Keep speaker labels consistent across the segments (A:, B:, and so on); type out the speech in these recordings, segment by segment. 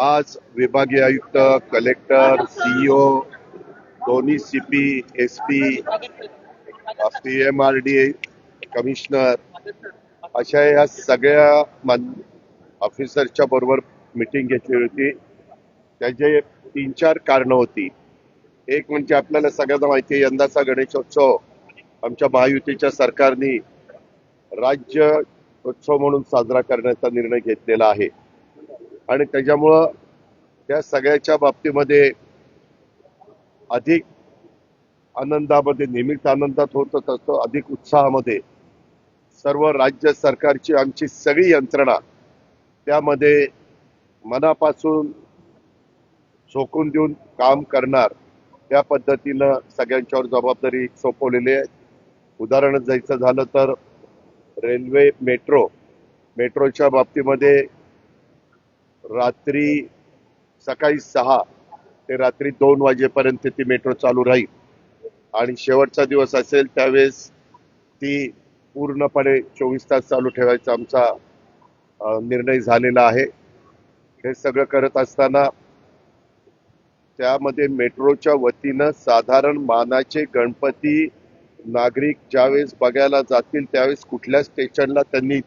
A: आज विभागीय आयुक्त कलेक्टर सीईओ दोन्ही CP SP P M R D commissioner अशा या सगळ्या मान ऑफिसरच्या बरोबर मिटिंग घेतली होती. त्याचे तीन चार कारणं होती. एक म्हणजे आपल्याला सगळ्यांना माहिती आहे यंदाचा गणेशोत्सव आमच्या महायुतीच्या सरकारने राज्य उत्सव म्हणून साजरा करण्याचा निर्णय घेतलेला आहे. आणि त्याच्यामुळं त्या सगळ्याच्या बाबतीमध्ये अधिक आनंदामध्ये नेहमीच आनंदात होतच असतो अधिक उत्साहामध्ये सर्व राज्य सरकारची आमची सगळी यंत्रणा त्यामध्ये मनापासून झोकून देऊन काम करणार त्या पद्धतीनं सगळ्यांच्यावर जबाबदारी सोपवलेली आहे. उदाहरण जायचं झालं तर रेल्वे मेट्रो मेट्रोच्या बाबतीमध्ये रात्री सकाळी सहा ते रात्री दोन वाजेपर्यंत ती मेट्रो चालू राहील. आणि शेवटचा दिवस असेल त्यावेळेस ती पूर्णपणे चोवीस तास चालू ठेवायचा आमचा निर्णय झालेला आहे. हे सगळं करत असताना त्यामध्ये मेट्रोच्या वतीनं साधारण मानाचे गणपती नागरिक ज्यावेळेस बघायला जातील त्यावेळेस कुठल्या स्टेशनला त्यांनी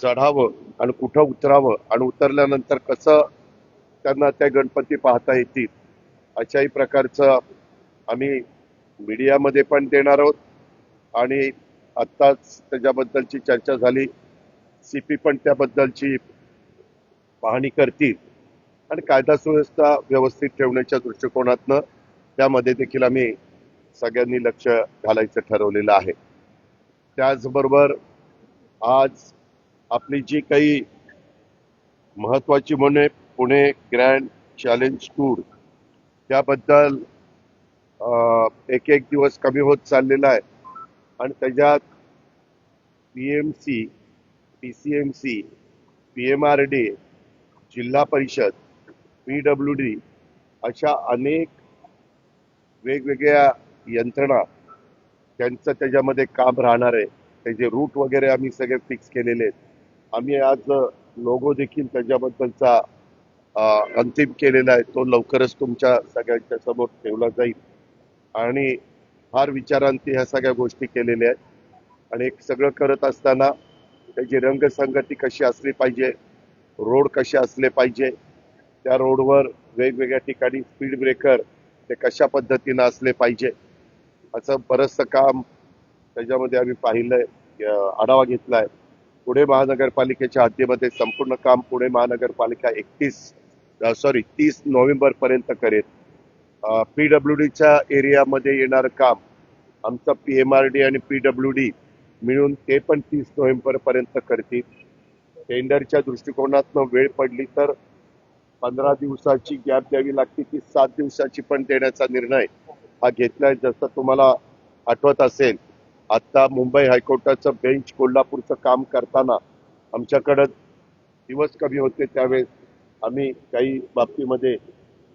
A: चढावं आणि कुठं उतरावं आणि उतरल्यानंतर कसं त्यांना त्या गणपती पाहता येतील अशाही प्रकारचं आम्ही मीडियामध्ये पण देणार आहोत. आणि आत्ताच त्याच्याबद्दलची चर्चा झाली. सी पी पण त्याबद्दलची पाहणी करतील. आणि कायदा सुव्यवस्था व्यवस्थित ठेवण्याच्या दृष्टिकोनातनं त्यामध्ये देखील आम्ही सगळ्यांनी लक्ष घालायचं ठरवलेलं आहे. त्याचबरोबर आज आपली जी काही महत्वाची म्हणे पुणे ग्रँड चॅलेंज टूर त्याबद्दल अं, एक एक दिवस कमी होत चाललेला आहे. आणि त्याच्यात P M C P C M C P M R D जिल्हा परिषद पी डब्ल्यू डी अशा अनेक वेगवेगळ्या यंत्रणा त्यांचं त्याच्यामध्ये काम राहणार आहे. त्याचे रूट वगैरे आम्ही सगळे फिक्स केलेले आहेत. आम्ही आज लोगो देखील त्याच्याबद्दलचा अंतिम केलेला आहे. तो लवकरच तुमच्या सगळ्यांच्या समोर ठेवला जाईल. आणि फार विचारांती ह्या सगळ्या गोष्टी केलेल्या आहेत. आणि एक सगळं करत असताना त्याची रंगसंगती कशी असली पाहिजे रोड कसे असले पाहिजे त्या रोडवर वेगवेगळ्या ठिकाणी स्पीड ब्रेकर ते कशा पद्धतीनं असले पाहिजे असं बरंचसं काम त्याच्यामध्ये आम्ही पाहिलंय आढावा घेतलाय. पुणे महानगरपालिकेच्या हद्दीमध्ये संपूर्ण काम पुणे महानगरपालिका एकतीस सॉरी तीस नोव्हेंबर पर्यंत करेल पीडब्ल्यू डीच्या एरियामध्ये येणारं काम आमचं पी एम आर डी आणि पीडब्ल्यू डी मिळून ते पण तीस नोव्हेंबर पर्यंत करतील. टेंडरच्या दृष्टिकोनातनं वेळ पडली तर पंधरा दिवसाची गॅप द्यावी लागते की सात दिवसाची पण देण्याचा निर्णय हा घेतलाय जसं तुम्हाला आठवत असेल आता मुंबई हायकोर्टाचं बेंच कोल्हापूरचं काम करताना आमच्याकडं दिवस कमी होते त्यावेळेस आम्ही काही बाबतीमध्ये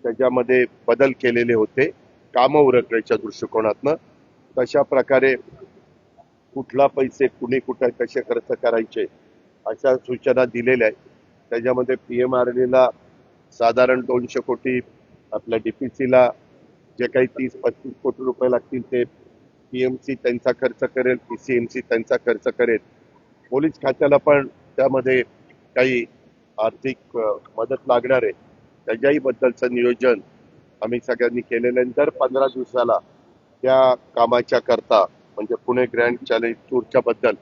A: त्याच्यामध्ये बदल केलेले होते कामं उरकण्याच्या दृष्टिकोनातनं. तशा प्रकारे कुठला पैसे कुणी कुठे कसे खर्च करायचे अशा सूचना दिलेल्या आहेत. त्याच्यामध्ये पी एम आर डीला साधारण दोनशे कोटी आपल्या डी पी सीला जे काही तीस पस्तीस कोटी रुपये लागतील ते पीएमसी त्यांचा खर्च करेल पीसीएमसी त्यांचा खर्च करेल. पोलीस खात्याला पण त्यामध्ये काही आर्थिक मदत लागणार आहे. त्याच्याही बद्दलचं नियोजन आम्ही सगळ्यांनी केलेलं आहे. दर पंधरा दिवसाला त्या कामाच्या करता म्हणजे पुणे ग्रँड चॅलेंज टूरच्या बद्दल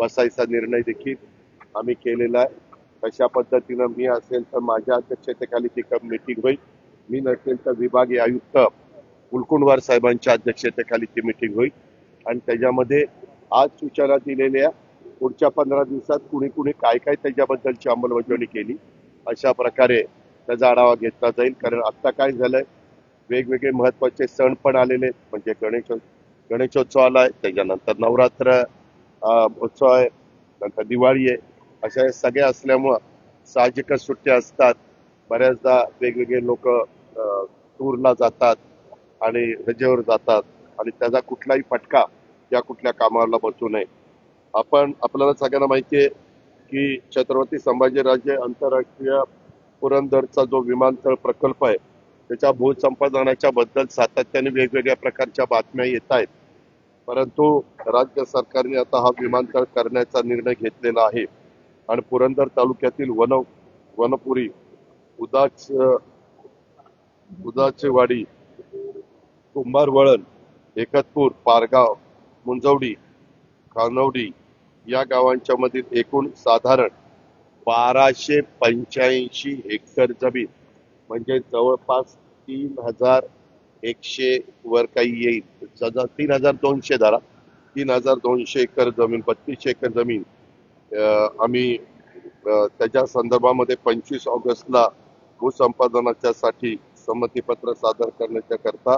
A: बसायचा निर्णय देखील आम्ही केलेला आहे. कशा पद्धतीनं मी असेल तर माझ्या अध्यक्षतेखाली ती मीटिंग होईल. मी नसेल तर विभागीय आयुक्त कुलकुंडवार साहेबांच्या अध्यक्षतेखाली ती मिटिंग होईल. आणि त्याच्यामध्ये आज सूचना दिलेल्या पुढच्या पंधरा दिवसात कुणी कुणी काय काय त्याच्याबद्दलची अंमलबजावणी केली अशा प्रकारे त्याचा आढावा घेतला जाईल. कारण आत्ता काय झालंय वेगवेगळे महत्त्वाचे सण पण आलेले आहेत. म्हणजे गणेश गणेशोत्सव आलाय त्याच्यानंतर नवरात्र उत्सव आहे नंतर दिवाळी आहे. अशा सगळ्या असल्यामुळं साहजिकच सुट्ट्या असतात. बऱ्याचदा वेगवेगळे लोक टूरला जातात. आणि रजेवर जातात. आणि त्याचा कुठलाही फटका या कुठल्या कामाला बसू नये. आपण आपल्याला सगळ्यांना माहिती आहे की छत्रपती संभाजीराजे आंतरराष्ट्रीय पुरंदरचा जो विमानतळ प्रकल्प आहे त्याच्या भूसंपादनाच्या बद्दल सातत्याने वेगवेगळ्या प्रकारच्या बातम्या येत आहेत. परंतु राज्य सरकारने आता हा विमानतळ करण्याचा निर्णय घेतलेला आहे. आणि पुरंदर तालुक्यातील वन वनपुरी उदाच उदाचेवाडी कुंभारवळण एकतपूर पारगाव मुंजवडी खानवडी या गावांच्या मधील एकूण साधारण बाराशे पंच्याऐंशी हेक्टर जमीन म्हणजे जवळपास तीन हजार एकशे वर काही येईल. सजा तीन हजार दोनशे धरा तीन हजार दोनशे एकर जमीन बत्तीस एकर जमीन आम्ही त्याच्या संदर्भामध्ये पंचवीस ऑगस्टला भूसंपादनाच्या साठी संमतीपत्र सादर करण्याच्या करता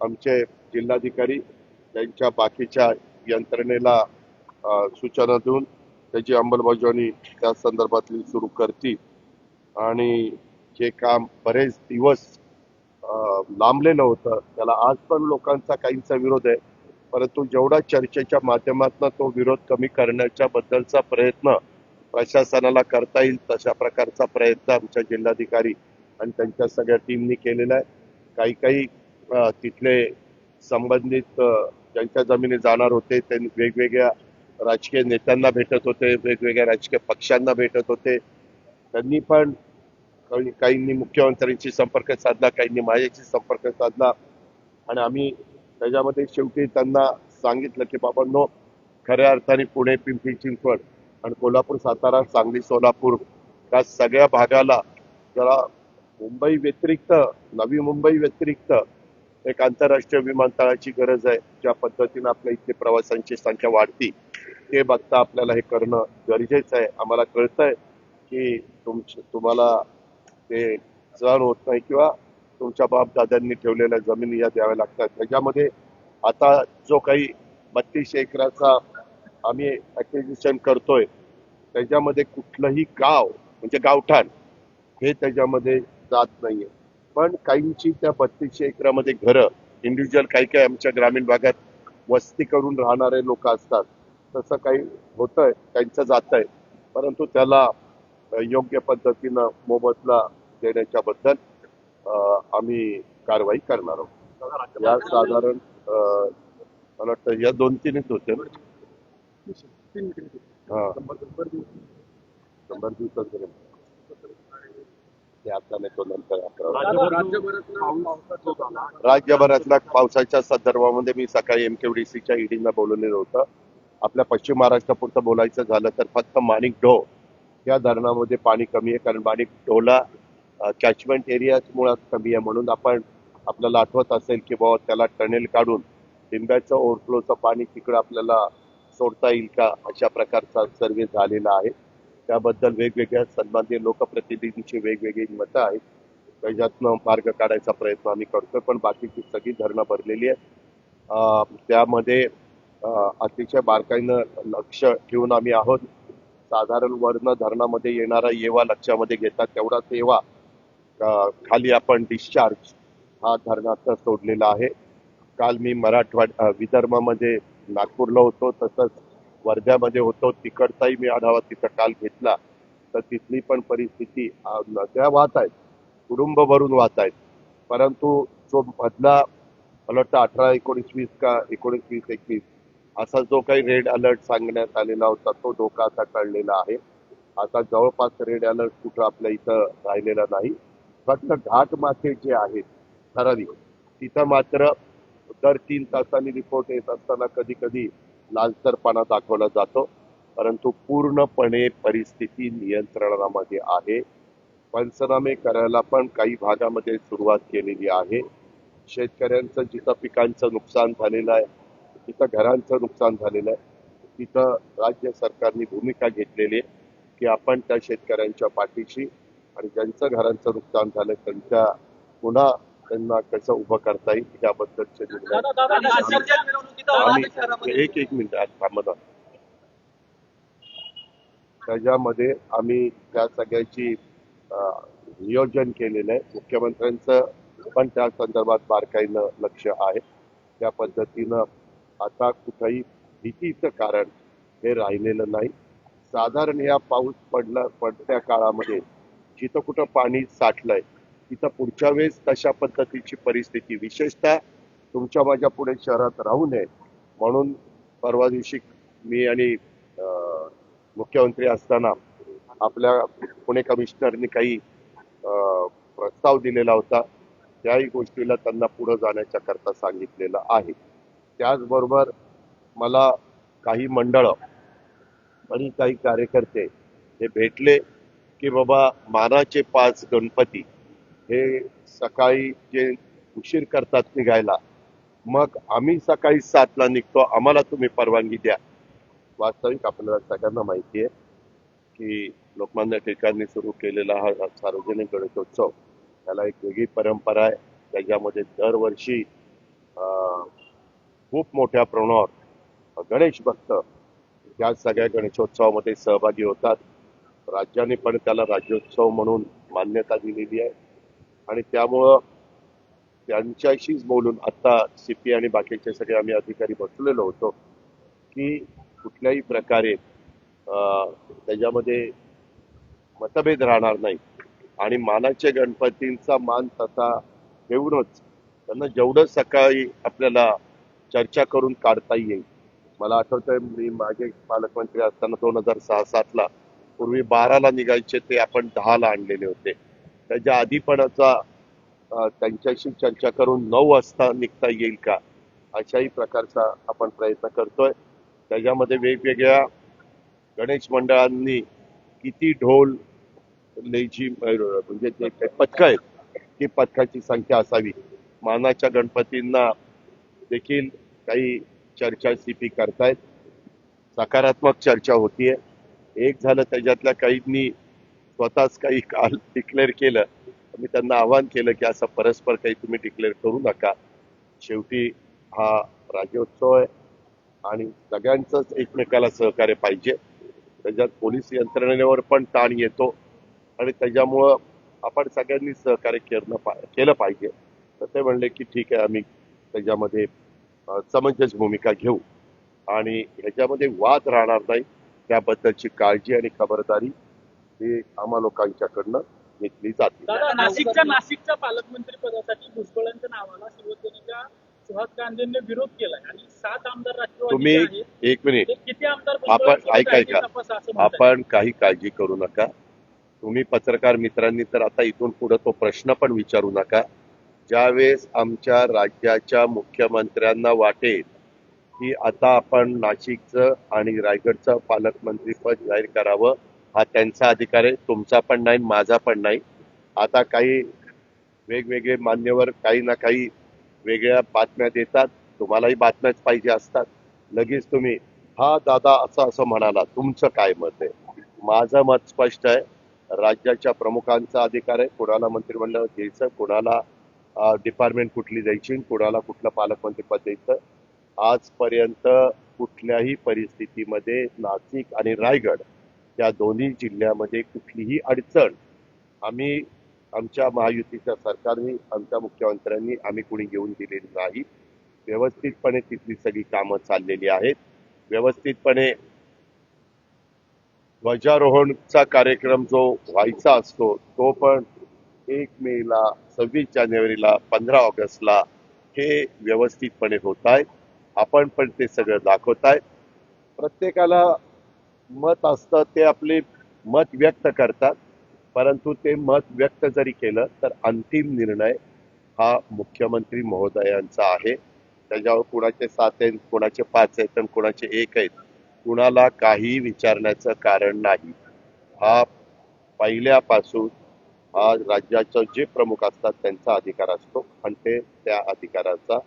A: आमचे जिल्हाधिकारी त्यांच्या बाकीच्या यंत्रणेला सूचना देऊन त्याची अंमलबजावणी त्या संदर्भातली सुरू करतील. आणि जे काम बरेच दिवस लांबलेलं होतं त्याला आज पण लोकांचा काहींचा विरोध आहे. परंतु जेवढा चर्चेच्या माध्यमातून तो विरोध कमी करण्याच्या बद्दलचा प्रयत्न प्रशासनाला करता येईल तशा प्रकारचा प्रयत्न आमच्या जिल्हाधिकारी आणि त्यांच्या सगळ्या टीमनी केलेला आहे. काही काही तिथले संबंधित ज्यांच्या जमिनी जाणार होते त्यांनी वेगवेगळ्या राजकीय नेत्यांना भेटत होते वेगवेगळ्या राजकीय पक्षांना भेटत होते. त्यांनी पण काही- काहींनी मुख्यमंत्र्यांशी संपर्क साधला काहींनी माझ्याशी संपर्क साधला. आणि आम्ही त्याच्यामध्ये शेवटी त्यांना सांगितलं की बाबांनो खऱ्या अर्थाने पुणे पिंपरी चिंचवड आणि कोल्हापूर सातारा सांगली सोलापूर या सगळ्या भागाला जरा मुंबई व्यतिरिक्त नवी मुंबई व्यतिरिक्त एक आंतरराष्ट्रीय विमानतळाची गरज आहे ज्या पद्धतीनं आपल्या इथले प्रवाशांची संख्या वाढती ते बघता आपल्याला हे करणं गरजेचं आहे. आम्हाला कळतंय की तुमच तुम्हाला ते सहन होत नाही किंवा तुमच्या बाप दादांनी ठेवलेल्या जमिनी या द्याव्या लागतात. त्याच्यामध्ये आता जो काही बत्तीसशे एकराचा आम्ही ऍक्विजिशन करतोय त्याच्यामध्ये कुठलंही गाव म्हणजे गावठाण हे त्याच्यामध्ये जात नाहीये. पण काहींची त्या बत्तीसशे एकरामध्ये घरं इंडिव्हिज्युअल काही काही आमच्या ग्रामीण भागात वस्ती करून राहणारे लोक असतात. तसं काही होतंय त्यांचं जात आहे परंतु त्याला योग्य पद्धतीनं मोबदला देण्याच्या बद्दल आम्ही कारवाई करणार आहोत. या साधारण अ, मला वाटतं या दोन तीनच होते ना? हा. शंभर दिवसांपर्यंत ते आता नाही तो नंतर अकरा राज्यभरातल्या पावसाच्या संदर्भामध्ये मी सकाळी एमकेडीसीच्या ईडीना बोलवलेलं होतं. आपल्या पश्चिम महाराष्ट्रापुरतं बोलायचं झालं तर फक्त माणिक ढो या धरणामध्ये पाणी कमी आहे. कारण माणिक ढोला कॅचमेंट एरियाच मुळात कमी आहे. म्हणून आपण आपल्याला आठवत असेल की बाबा त्याला टनेल काढून लिंब्याचं ओव्हरफ्लोचं पाणी तिकडं आपल्याला सोडता येईल का अशा प्रकारचा सर्वे झालेला आहे. त्याबद्दल वेगवेगळ्या सन्माननीय लोकप्रतिनिधींची वेगवेगळी मतं आहेत. त्याच्यातनं मार्ग काढायचा प्रयत्न आम्ही करतोय पण बाकीची सगळी धरणं भरलेली आहेत. त्यामध्ये अतिशय बारकाईनं लक्ष ठेवून आम्ही आहोत. साधारण वर्ण धरणामध्ये येणारा येवा लक्षामध्ये घेतात तेवढाच येवा खाली आपण डिस्चार्ज हा धरणाचा सोडलेला आहे. काल मी मराठवाड विदर्भामध्ये नागपूरला होतो तसंच वर्ध्यामध्ये होतो तिकडचाही मी आढावा तिथं काल घेतला. तर तिथली पण परिस्थिती नद्या वाहत आहेत कुटुंब भरून वाहत आहेत. परंतु जो मधला मला वाटतं अठरा एकोणीस वीस का एकोणीस वीस एकवीस असा जो काही रेड अलर्ट सांगण्यात आलेला होता तो धोका आता कळलेला आहे. आता जवळपास रेड अलर्ट कुठं आपल्या इथं राहिलेला नाही. फक्त घाट माथे जे आहेत ठराविक तिथं मात्र दर तीन तासांनी रिपोर्ट येत असताना कधी कधी लालसरपणा दाखवला जातो. परंतु पूर्णपणे परिस्थिती नियंत्रणामध्ये आहे. पंचनामे करायला पण काही भागामध्ये सुरुवात केलेली आहे. शेतकऱ्यांचं जिथं पिकांचं नुकसान झालेलं आहे तिथं घरांचं नुकसान झालेलं आहे. तिथं राज्य सरकारने भूमिका घेतलेली आहे की आपण त्या शेतकऱ्यांच्या पाठीशी आणि ज्यांचं घरांचं नुकसान झालं त्यांच्या पुन्हा त्यांना कसं उभं करता येईल याबद्दलचे निर्णय. एक एक मिनिट आज थांबत. त्याच्यामध्ये आम्ही त्या सगळ्याची नियोजन केलेलं आहे. मुख्यमंत्र्यांचं पण त्या संदर्भात बारकाईनं लक्ष आहे. त्या पद्धतीनं आता कुठंही भीतीचं कारण हे राहिलेलं नाही. साधारण या पाऊस पडला पडत्या काळामध्ये जिथं कुठं पाणी साठलंय तिथं पुढच्या वेळेस तशा पद्धतीची परिस्थिती विशेषतः तुमच्या माझ्या पुणे शहरात राहू नये म्हणून परवा दिवशी मी आणि मुख्यमंत्री असताना आपल्या पुणे कमिशनरनी काही प्रस्ताव दिलेला होता. त्याही गोष्टीला त्यांना पुढं जाण्याच्या करता सांगितलेलं आहे. त्याचबरोबर मला काही मंडळं आणि काही कार्यकर्ते हे भेटले की बाबा मानाचे पाच गणपती हे सकाळी जे उशीर करतात निघायला मग आम्ही सकाळी सातला निघतो. आम्हाला तुम्ही परवानगी द्या. वास्तविक आपल्याला सगळ्यांना माहिती आहे की लोकमान्य टिळकांनी सुरू केलेला हा सार्वजनिक गणेशोत्सव त्याला एक वेगळी परंपरा आहे. त्याच्यामध्ये दरवर्षी अं, खूप मोठ्या प्रमाणावर गणेश भक्त या सगळ्या गणेशोत्सवामध्ये सहभागी होतात. राज्याने पण त्याला राज्योत्सव म्हणून मान्यता दिलेली आहे. आणि त्यामुळं त्यांच्याशीच बोलून आता सी पी आणि बाकीचे सगळे आम्ही अधिकारी बसलेलो होतो की कुठल्याही प्रकारे अं, त्याच्यामध्ये मतभेद राहणार नाही. आणि मानाचे गणपतींचा मान तसा ठेवूनच त्यांना जेवढं सकाळी आपल्याला चर्चा करून काढता येईल. मला आठवतंय मी मागे पालकमंत्री असताना दोन हजार सहा सातला पूर्वी बाराला निघायचे ते आपण दहाला आणलेले होते. त्याच्या आधीपणाचा त्यांच्याशी चर्चा करून नऊ वाजता निघता येईल का? अशाही प्रकारचा आपण प्रयत्न करतोय. त्याच्यामध्ये वेगवेगळ्या गणेश मंडळांनी किती ढोल लेझी म्हणजे जे काही पथकं आहेत ती पथकाची संख्या असावी. मानाच्या गणपतींना देखील काही चर्चा सीपी करतायत. सकारात्मक चर्चा होतीये. एक झालं त्याच्यातल्या काहींनी स्वतःच काही काल डिक्लेअर केलं. मी त्यांना आवाहन केलं की असं परस्पर काही तुम्ही डिक्लेअर करू नका. शेवटी हा राज्योत्सव आहे आणि सगळ्यांचंच एकमेकाला सहकार्य पाहिजे. त्याच्यात पोलीस यंत्रणेवर पण ताण येतो आणि त्याच्यामुळं आपण सगळ्यांनी सहकार्य केलं पा केलं पाहिजे. तर ते म्हणले की ठीक आहे आम्ही त्याच्यामध्ये समंजस भूमिका घेऊ. आणि ह्याच्यामध्ये वाद राहणार नाही. त्याबद्दलची काळजी आणि खबरदारी ही आम्हा लोकांच्याकडनं घेतली जाते.
B: दादा नाशिकच्या नाशिकच्या पालकमंत्री पदासाठी भुजबळांच्या नावाला शिवसेनेच्या सुहास गांधींनी विरोध केलाय आणि सात आमदार
A: तुम्ही एक मिनिट.
B: किती आमदार
A: आपण
B: भुजबळांसोबत
A: ऐका
B: आहेत हे
A: ऐका.
B: तपासा असं म्हणताय.
A: आपण काही काळजी करू नका. तुम्ही पत्रकार मित्रांनी तर आता इथून पुढे तो प्रश्न पण विचारू नका. ज्यावेळेस आमच्या राज्याच्या मुख्यमंत्र्यांना वाटेल की आता आपण नाशिकचं आणि रायगडचं पालकमंत्रीपद जाहीर करावं हा त्यांचा अधिकार आहे तुमचा पण नाही माझा पण नाही. आता काही वेगवेगळे मान्यवर काही ना काही वेगळ्या बातम्या देतात तुम्हालाही बातम्याच पाहिजे असतात. लगेच तुम्ही हा दादा असं असं म्हणाला तुमचं काय मत आहे? माझं मत स्पष्ट आहे राज्याच्या प्रमुखांचा अधिकार आहे कुणाला मंत्रिमंडळ द्यायचं कुणाला डिपार्टमेंट कुठली द्यायची कुणाला कुठलं पालकमंत्रीपद द्यायचं. आजपर्यंत कुठल्याही परिस्थितीमध्ये नाशिक आणि रायगड या दोन्ही जिल्ह्यामध्ये कुठलीही अडचण आम्ही आमच्या महायुतीच्या सरकारने आमच्या मुख्यमंत्र्यांनी आम्ही कुणी घेऊन दिलेली नाही. व्यवस्थितपणे तिथली सगळी कामं चाललेली आहेत. व्यवस्थितपणे ध्वजारोहणचा कार्यक्रम जो व्हायचा असतो तो पण एक मेला सव्वीस जानेवारीला पंधरा ऑगस्टला हे व्यवस्थितपणे होत आहे. आपण पण ते सगळं दाखवत आहे. प्रत्येकाला मत असतं ते आपले मत व्यक्त करतात. परंतु ते मत व्यक्त जरी केलं तर अंतिम निर्णय हा मुख्यमंत्री महोदयांचा आहे. त्याच्यावर कुणाचे सात आहेत कुणाचे पाच आहेत आणि कुणाचे एक आहेत कुणाला काही विचारण्याचं कारण नाही. हा पहिल्यापासून हा राज्याचं जे प्रमुख असतात त्यांचा अधिकार असतो. आणि ते त्या अधिकाराचा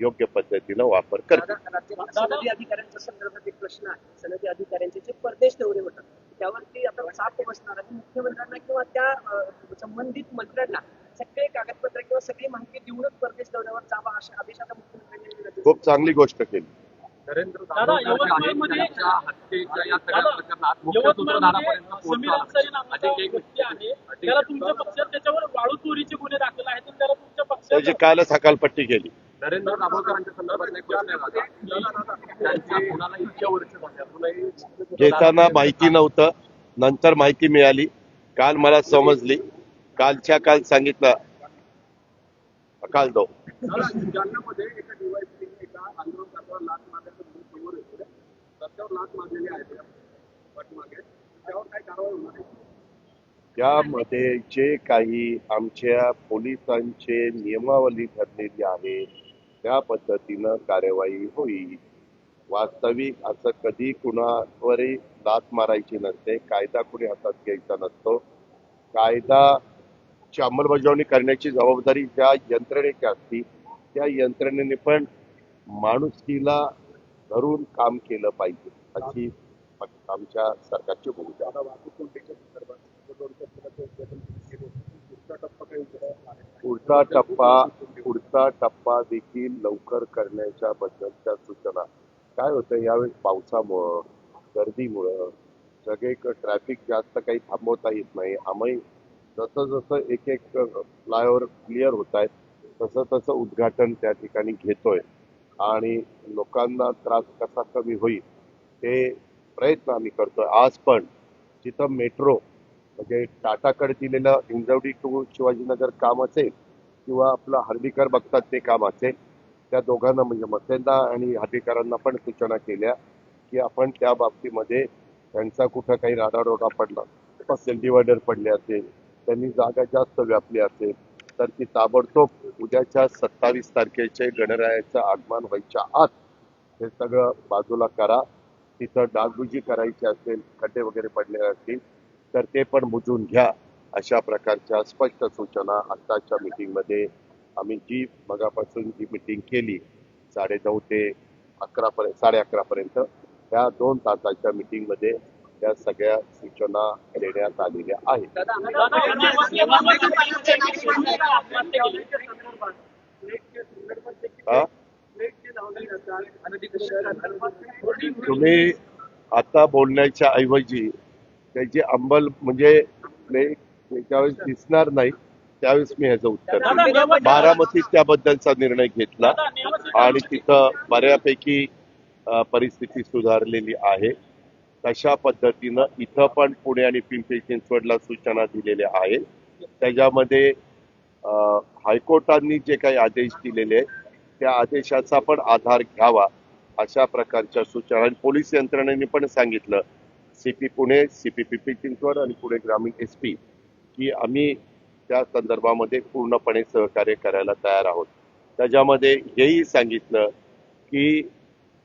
A: योग्य पद्धतीनं वापर
C: राज्यातील सनदी अधिकाऱ्यांच्या संदर्भात एक प्रश्न आहे. सनदी अधिकाऱ्यांचे जे परदेश दौरे होतात त्यावरती आता चाप बसणार आहे मुख्यमंत्र्यांना किंवा त्या संबंधित मंत्र्यांना सगळे कागदपत्र किंवा सगळी माहिती देऊनच परदेश दौऱ्यावर जावा असे आदेश आता मुख्यमंत्र्यांनी दिले
A: खूप चांगली गोष्ट केली.
B: त्याला तुमच्या पक्षात त्याच्यावर वाळू चोरीचे गुन्हे दाखल आहेत आणि त्याला तुमच्या
A: त्याची कालच हकालपट्टी केली.
D: नरेंद्र दाभोळकरांच्या संदर्भात
A: घेताना माहिती नव्हतं. नंतर माहिती मिळाली. काल मला समजली. कालच्या काल सांगितलं. काल दो.
D: लाच आहे
A: त्यामध्ये जे काही आमच्या पोलिसांचे नियमावली ठरलेली आहे त्या पद्धतीनं कार्यवाही होईल. वास्तविक असं कधी कुणावरही लात मारायची नसते कायदा कुणी हातात घ्यायचा नसतो. कायदाची अंमलबजावणी करण्याची जबाबदारी ज्या यंत्रणेची असती त्या यंत्रणेने पण माणुसकीला धरून काम केलं पाहिजे अशी आमच्या सरकारची भूमिका
D: पुढचा टप्पा
A: पुढचा टप्पा देखील लवकर करण्याच्या बद्दलच्या सूचना. काय होतं यावेळेस पावसामुळं गर्दीमुळं सगळे ट्रॅफिक जास्त काही थांबवता येत नाही. आम्ही जसं जसं एक एक फ्लायओव्हर क्लिअर होत आहेत तसं तसं उद्घाटन त्या ठिकाणी घेतोय. आणि लोकांना त्रास कसा कमी होईल ते प्रयत्न आम्ही करतोय. आज पण जिथं मेट्रो म्हणजे टाटाकडे दिलेलं हिंजवडी टू शिवाजीनगर काम असेल किंवा आपलं हर्डीकर बघतात ते काम असेल त्या दोघांना म्हणजे मसेंदा आणि हर्डीकरांना पण सूचना केल्या की आपण त्या बाबतीमध्ये त्यांचा कुठं काही राडारोडा पडला असेल डिवायडर पडले असेल त्यांनी जागा जास्त व्यापली असेल तर ती ताबडतोब उद्याच्या सत्तावीस तारखेचे गणरायाचं आगमन व्हायच्या आत हे सगळं बाजूला करा. तिथं डागडुजी करायची असेल खड्डे वगैरे पडले असतील तर ते पण बुजून घ्या अशा प्रकारच्या स्पष्ट सूचना आत्ताच्या मीटिंगमध्ये आम्ही जी मगापासून जी मीटिंग केली साडे नऊ ते अकरा पर्यंत साडे अकरा पर्यंत त्या दोन तासाच्या मीटिंगमध्ये त्या सगळ्या सूचना देण्यात आलेल्या आहेत. तुम्ही आता बोलण्याच्या ऐवजी त्याची अंमल म्हणजे ज्यावेळेस दिसणार नाही. त्यावेळेस मी ह्याचं उत्तर बारामतीत त्याबद्दलचा निर्णय घेतला आणि तिथं बऱ्यापैकी परिस्थिती सुधारलेली आहे. तशा पद्धतीनं इथं पण पुणे आणि पिंपरी चिंचवडला सूचना दिलेल्या आहेत. त्याच्यामध्ये हायकोर्टांनी जे काही आदेश दिलेले आहेत त्या आदेशाचा पण आधार घ्यावा अशा प्रकारच्या सूचना आणि पोलीस यंत्रणेने पण सांगितलं. CP Pune C P P Chinchwad आणि पुणे ग्रामीण एस पी की आम्ही त्या संदर्भामध्ये पूर्णपणे सहकार्य करायला तयार आहोत. त्याच्यामध्ये हेही सांगितलं की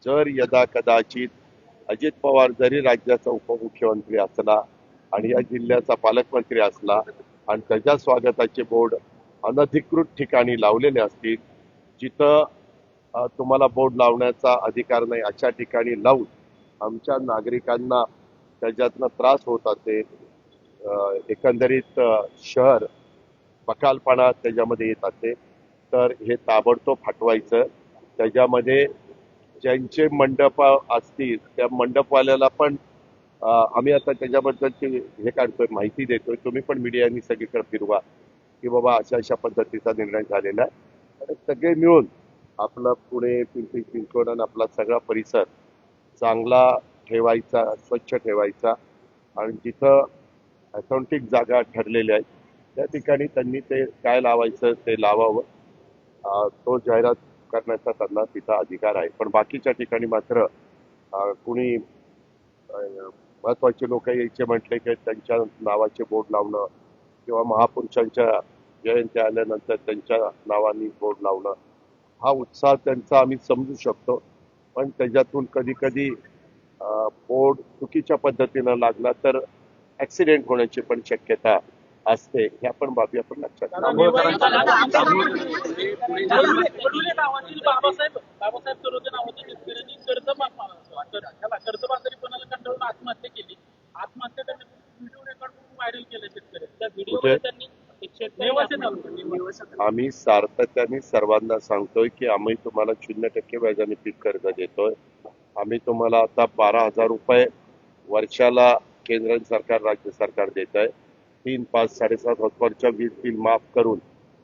A: जर यदा कदाचित अजित पवार जरी राज्याचा उपमुख्यमंत्री असला आणि या जिल्ह्याचा पालकमंत्री असला आणि त्याच्या स्वागताचे बोर्ड अनधिकृत ठिकाणी लावलेले असतील जिथं तुम्हाला बोर्ड लावण्याचा अधिकार नाही अशा ठिकाणी लावून आमच्या नागरिकांना त्याच्यातनं त्रास होत असेल एकंदरीत शहर बकालपणा त्याच्यामध्ये येत असेल तर हे ताबडतोब हटवायचं. त्याच्यामध्ये ज्यांचे मंडप असतील त्या मंडपवाल्याला पण आम्ही आता त्याच्याबद्दलची हे काढतोय माहिती देतोय. तुम्ही पण मीडियानी सगळीकडे फिरवा की बाबा अशा अशा पद्धतीचा निर्णय झालेला आहे. आणि सगळे मिळून आपला पुणे पिंपरी चिंचवड आणि आपला सगळा परिसर चांगला ठेवायचा स्वच्छ ठेवायचा. आणि जिथं अथॉन्टिक जागा ठरलेल्या आहेत. त्या ठिकाणी त्यांनी ते काय लावायचं ते लावावं. तो जाहिरात करण्याचा त्यांना तिथं अधिकार आहे. पण बाकीच्या ठिकाणी मात्र कुणी महत्त्वाचे लोक यायचे म्हटले की त्यांच्या नावाचे बोर्ड लावणं किंवा महापुरुषांच्या जयंती आल्यानंतर त्यांच्या नावाने बोर्ड लावणं. हा उत्साह त्यांचा आम्ही समजू शकतो. पण त्याच्यातून कधी कधी बोर्ड चुकीच्या पद्धतीनं लागला तर ऍक्सिडेंट होण्याची पण शक्यता असते. ह्या पण बाबी आपण लक्षात
B: आत्महत्या केली. आत्महत्या व्हिडिओ रेकॉर्ड व्हायरल केलं
A: आम्ही सातत्याने सर्वांना सांगतोय की आम्ही तुम्हाला शून्य टक्के व्याजाने पीक कर्ज देतोय. आम्ही तुम्हाला आता बारा हजार रुपये वर्षाला केंद्र सरकार राज्य सरकार देत आहे. तीन पाच साडेसात हॉस्पॉटच्या वीज बिल माफ करून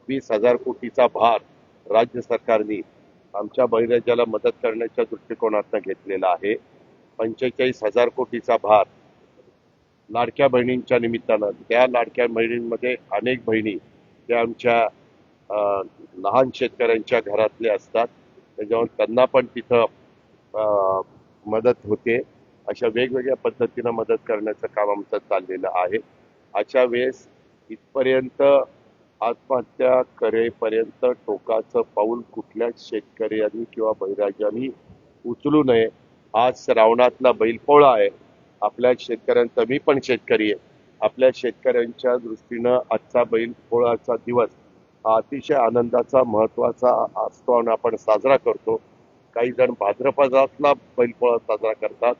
A: वीस हजार कोटीचा भार राज्य सरकारने आमच्या बहिराज्याला मदत करण्याच्या दृष्टिकोनातून घेतलेला आहे. पंचेचाळीस हजार कोटीचा भार लाडक्या बहिणींच्या निमित्तानं. त्या लाडक्या बहिणींमध्ये अनेक बहिणी त्या आमच्या लहान शेतकऱ्यांच्या घरातले असतात. त्याच्यामुळे त्यांना पण तिथं मदत होते. अशा वेगवेगळ्या पद्धतीनं मदत करण्याचं काम आमचं चाललेलं आहे. अशा वेळेस इथपर्यंत आत्महत्या करेपर्यंत टोकाचं पाऊल कुठल्याच शेतकऱ्यांनी किंवा बहिराजांनी उचलू नये. आज श्रावणातला बैलपोळा आहे. आपल्या शेतकऱ्यांचा मी पण शेतकरी आहे. आपल्या शेतकऱ्यांच्या दृष्टीनं आजचा बैलपोळाचा दिवस हा अतिशय आनंदाचा महत्त्वाचा असतो आणि आपण साजरा करतो. काही जण भाद्रपदातला बैलपोळा साजरा करतात.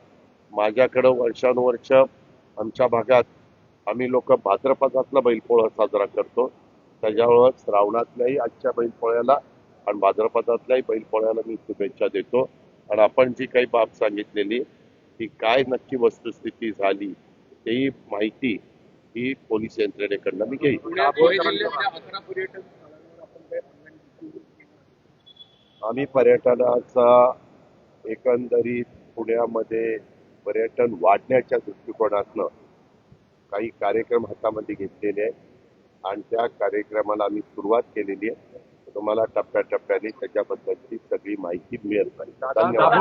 A: माझ्याकडं वर्षानुवर्ष आमच्या भागात आम्ही लोक भाद्रपदातला बैलपोळा साजरा करतो. त्याच्यामुळं श्रावणातल्याही आजच्या बैलपोळ्याला आणि भाद्रपदातल्याही बैलपोळ्याला मी शुभेच्छा देतो. आणि आपण जी काही बाब सांगितलेली ती काय नक्की वस्तुस्थिती झाली तेही माहिती ही पोलीस यंत्रणेकडनं मी घेईन
D: पुण्यात धुळे जिल्ह्यातल्या अकरा पर्यटन स्थळांवर आपण काही ऑनलाईन बुकिंग केलं आहे.
A: आम्ही पर्यटनाचा एकंदरीत पुण्यामध्ये पर्यटन वाढण्याच्या दृष्टिकोनातनं काही कार्यक्रम हातामध्ये घेतलेले आहेत. आणि त्या कार्यक्रमाला आम्ही सुरुवात केलेली आहे. तुम्हाला टप्प्याटप्प्याने त्याच्याबद्दलची सगळी माहिती मिळत राहील धन्यवाद.